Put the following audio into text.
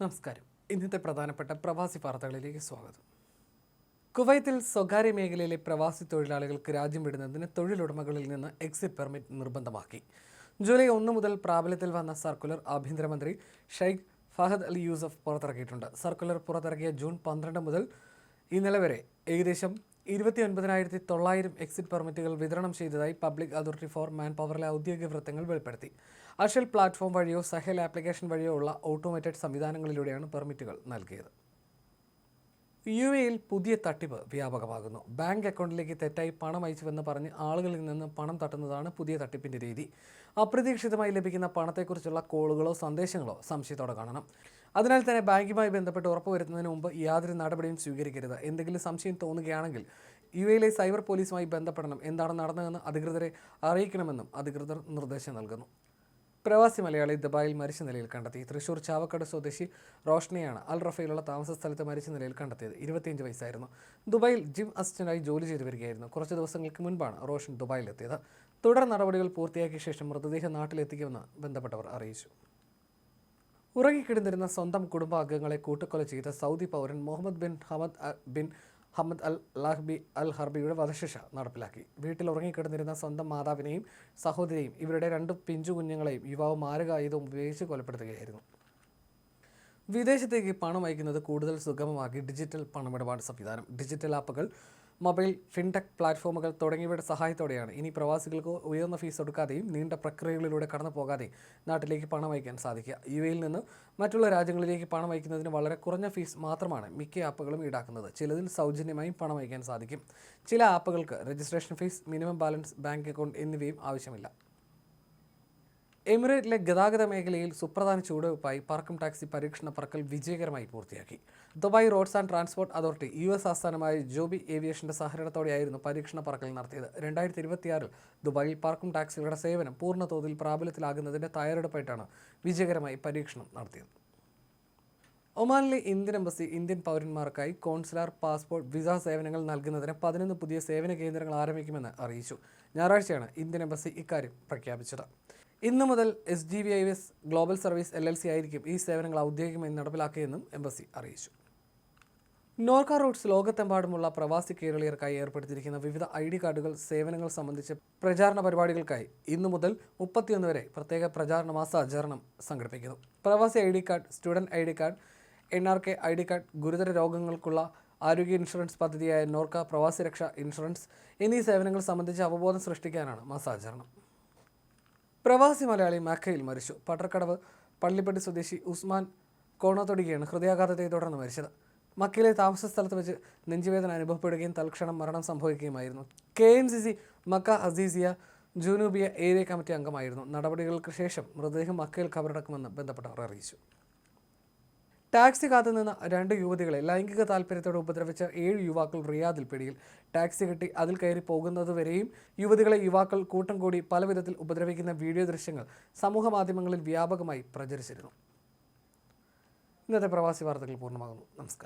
നമസ്കാരം. ഇന്നത്തെ പ്രധാനപ്പെട്ട പ്രവാസി വാർത്തകളിലേക്ക് സ്വാഗതം. കുവൈത്തിൽ സ്വകാര്യ മേഖലയിലെ പ്രവാസി തൊഴിലാളികൾക്ക് രാജ്യം വിടുന്നതിന് തൊഴിലുടമകളിൽ നിന്ന് എക്സിറ്റ് പെർമിറ്റ് നിർബന്ധമാക്കി. ജൂലൈ ഒന്ന് മുതൽ പ്രാബല്യത്തിൽ വന്ന സർക്കുലർ ആഭ്യന്തരമന്ത്രി ഷെയ്ഖ് ഫഹദ് അലി യൂസഫ് പുറത്തിറക്കിയിട്ടുണ്ട്. സർക്കുലർ പുറത്തിറക്കിയ ജൂൺ പന്ത്രണ്ട് മുതൽ ഇന്നലെ വരെ ഏകദേശം ഇരുപത്തി ഒൻപതിനായിരത്തി തൊള്ളായിരം എക്സിറ്റ് പെർമിറ്റുകൾ വിതരണം ചെയ്തതായി പബ്ലിക് അതോറിറ്റി ഫോർ മാൻ പവറിലെ ഔദ്യോഗിക വൃത്തങ്ങൾ വെളിപ്പെടുത്തി. അഷൽ പ്ലാറ്റ്ഫോം വഴിയോ സഹൽ ആപ്ലിക്കേഷൻ വഴിയോ ഉള്ള ഓട്ടോമേറ്റഡ് സംവിധാനങ്ങളിലൂടെയാണ് പെർമിറ്റുകൾ നൽകിയത്. യു എയിൽ പുതിയ തട്ടിപ്പ് വ്യാപകമാകുന്നു. ബാങ്ക് അക്കൗണ്ടിലേക്ക് തെറ്റായി പണം അയച്ചുവെന്ന് പറഞ്ഞ് ആളുകളിൽ നിന്ന് പണം തട്ടുന്നതാണ് പുതിയ തട്ടിപ്പിന്റെ രീതി. അപ്രതീക്ഷിതമായി ലഭിക്കുന്ന പണത്തെക്കുറിച്ചുള്ള കോളുകളോ സന്ദേശങ്ങളോ സംശയത്തോടെ കാണണം. അതിനാൽ തന്നെ ബാങ്കുമായി ബന്ധപ്പെട്ട് ഉറപ്പുവരുത്തുന്നതിന് മുമ്പ് യാതൊരു നടപടിയും സ്വീകരിക്കരുത്. എന്തെങ്കിലും സംശയം തോന്നുകയാണെങ്കിൽ യു എയിലെ സൈബർ പോലീസുമായി ബന്ധപ്പെടണം. എന്താണ് നടന്നതെന്ന് അധികൃതരെ അറിയിക്കണമെന്നും അധികൃതർ നിർദ്ദേശം നൽകുന്നു. പ്രവാസി മലയാളി ദുബായിൽ മരിച്ച നിലയിൽ കണ്ടെത്തി. തൃശൂർ ചാവക്കാട് സ്വദേശി റോഷ്നിയാണ് അൽ റഫയിലുള്ള താമസ സ്ഥലത്ത് മരിച്ച നിലയിൽ കണ്ടെത്തിയത്. ഇരുപത്തിയഞ്ച് വയസ്സായിരുന്നു. ദുബായിൽ ജിം അസിസ്റ്റന്റായി ജോലി ചെയ്തു വരികയായിരുന്നു. കുറച്ച് ദിവസങ്ങൾക്ക് മുൻപാണ് റോഷൻ ദുബായിലെത്തിയത്. തുടർ നടപടികൾ പൂർത്തിയാക്കിയ ശേഷം മൃതദേഹം നാട്ടിലെത്തിക്കുമെന്ന് ബന്ധപ്പെട്ടവർ അറിയിച്ചു. ഉറങ്ങിക്കിടന്നിരുന്ന സ്വന്തം കുടുംബാംഗങ്ങളെ കൂട്ടക്കൊല ചെയ്ത സൗദി പൗരൻ Muhammad bin Hamad bin Hamad al Lahbi al ഹർബിയുടെ വധശിക്ഷ നടപ്പിലാക്കി. വീട്ടിൽ ഉറങ്ങിക്കിടന്നിരുന്ന സ്വന്തം മാതാവിനെയും സഹോദരിയെയും ഇവരുടെ രണ്ട് പിഞ്ചു കുഞ്ഞുങ്ങളെയും യുവാവ് മാരകായുധം ഉപയോഗിച്ച് കൊലപ്പെടുത്തുകയായിരുന്നു. വിദേശത്തേക്ക് പണം അയക്കുന്നത് കൂടുതൽ സുഗമമാക്കി ഡിജിറ്റൽ പണമിടപാട് സംവിധാനം. ഡിജിറ്റൽ ആപ്പുകൾ മൊബൈൽ ഫിൻടെക് പ്ലാറ്റ്ഫോമുകൾ തുടങ്ങിയവയുടെ സഹായത്തോടെയാണ്. ഇനി പ്രവാസികൾക്ക് ഉയർന്ന ഫീസ് കൊടുക്കാതെയും നീണ്ട പ്രക്രിയകളിലൂടെ കടന്നു പോകാതെയും നാട്ടിലേക്ക് പണം അയക്കാൻ സാധിക്കുക. യു എയിൽ നിന്ന് മറ്റുള്ള രാജ്യങ്ങളിലേക്ക് പണം അയക്കുന്നതിന് വളരെ കുറഞ്ഞ ഫീസ് മാത്രമാണ് മിക്ക ആപ്പുകളും ഈടാക്കുന്നത്. ചിലതിൽ സൗജന്യമായും പണം അയക്കാൻ സാധിക്കും. ചില ആപ്പുകൾക്ക് registration fee minimum balance bank account എന്നിവയും ആവശ്യമില്ല. എമിറേറ്റിലെ ഗതാഗത മേഖലയിൽ സുപ്രധാന ചുവടുവയ്പായി പറക്കും ടാക്സി പരീക്ഷണ പറക്കൽ വിജയകരമായി പൂർത്തിയാക്കി. Dubai roads and transport authority U S ആസ്ഥാനമായ ജോബി ഏവിയേഷന്റെ സഹകരണത്തോടെയായിരുന്നു പരീക്ഷണ പറക്കൽ നടത്തിയത്. രണ്ടായിരത്തി ഇരുപത്തിയാറിൽ ദുബായിൽ പറക്കും ടാക്സികളുടെ സേവനം പൂർണ തോതിൽ പ്രാബല്യത്തിലാകുന്നതിന്റെ തയ്യാറെടുപ്പായിട്ടാണ് വിജയകരമായി പരീക്ഷണം നടത്തിയത്. ഒമാനിലെ ഇന്ത്യൻ എംബസി ഇന്ത്യൻ പൗരന്മാർക്കായി കോൺസുലാർ പാസ്പോർട്ട് വിസ സേവനങ്ങൾ നൽകുന്നതിന് പതിനൊന്ന് പുതിയ സേവന കേന്ദ്രങ്ങൾ ആരംഭിക്കുമെന്ന് അറിയിച്ചു. ഞായറാഴ്ചയാണ് ഇന്ത്യൻ എംബസി ഇക്കാര്യം പ്രഖ്യാപിച്ചത്. ഇന്നു മുതൽ S G V I S global service L L C ആയിരിക്കും ഈ സേവനങ്ങൾ ഔദ്യോഗികമായി നടപ്പിലാക്കിയെന്നും എംബസി അറിയിച്ചു. നോർക്ക റൂട്ട്സ് ലോകത്തെമ്പാടുമുള്ള പ്രവാസി കേരളീയർക്കായി ഏർപ്പെടുത്തിയിരിക്കുന്ന വിവിധ ഐ ഡി കാർഡുകൾ സേവനങ്ങൾ സംബന്ധിച്ച പ്രചാരണ പരിപാടികൾക്കായി ഇന്നു മുതൽ മുപ്പത്തിയൊന്ന് വരെ പ്രത്യേക പ്രചാരണ മാസാചരണം സംഘടിപ്പിക്കുന്നു. പ്രവാസി I D card student I D card N R K I D card ഗുരുതര രോഗങ്ങൾക്കുള്ള ആരോഗ്യ ഇൻഷുറൻസ് പദ്ധതിയായ നോർക്ക പ്രവാസി രക്ഷ ഇൻഷുറൻസ് എന്നീ സേവനങ്ങൾ സംബന്ധിച്ച് അവബോധം സൃഷ്ടിക്കാനാണ് മാസാചരണം. പ്രവാസി മലയാളി മക്കയിൽ മരിച്ചു. പട്ടർക്കടവ് പള്ളിപ്പട്ടി സ്വദേശി ഉസ്മാൻ കോണത്തൊടികയാണ് ഹൃദയാഘാതത്തെ തുടർന്ന് മരിച്ചത്. മക്കയിലെ താമസ സ്ഥലത്ത് വെച്ച് നെഞ്ചുവേദന അനുഭവപ്പെടുകയും തൽക്ഷണം മരണം സംഭവിക്കുകയുമായിരുന്നു. K M C C Makkah Aziziyah Junubiya area committee അംഗമായിരുന്നു. നടപടികൾക്ക് ശേഷം മൃതദേഹം മക്കയിൽ ഖബറടക്കുമെന്ന് ബന്ധപ്പെട്ടവർ അറിയിച്ചു. ടാക്സി കാത്തുനിന്ന രണ്ട് യുവതികളെ ലൈംഗിക താല്പര്യത്തോടെ ഉപദ്രവിച്ച ഏഴ് യുവാക്കൾ റിയാദിൽ പിടിയിൽ. ടാക്സി കെട്ടി അതിൽ കയറി പോകുന്നതുവരെയും യുവതികളെ യുവാക്കൾ കൂട്ടം കൂടി പലവിധത്തിൽ ഉപദ്രവിക്കുന്ന വീഡിയോ ദൃശ്യങ്ങൾ സമൂഹ മാധ്യമങ്ങളിൽ വ്യാപകമായി പ്രചരിച്ചിരുന്നു. ഇന്നത്തെ പ്രവാസി വാർത്തകൾ പൂർണമാകുന്നു. നമസ്കാരം.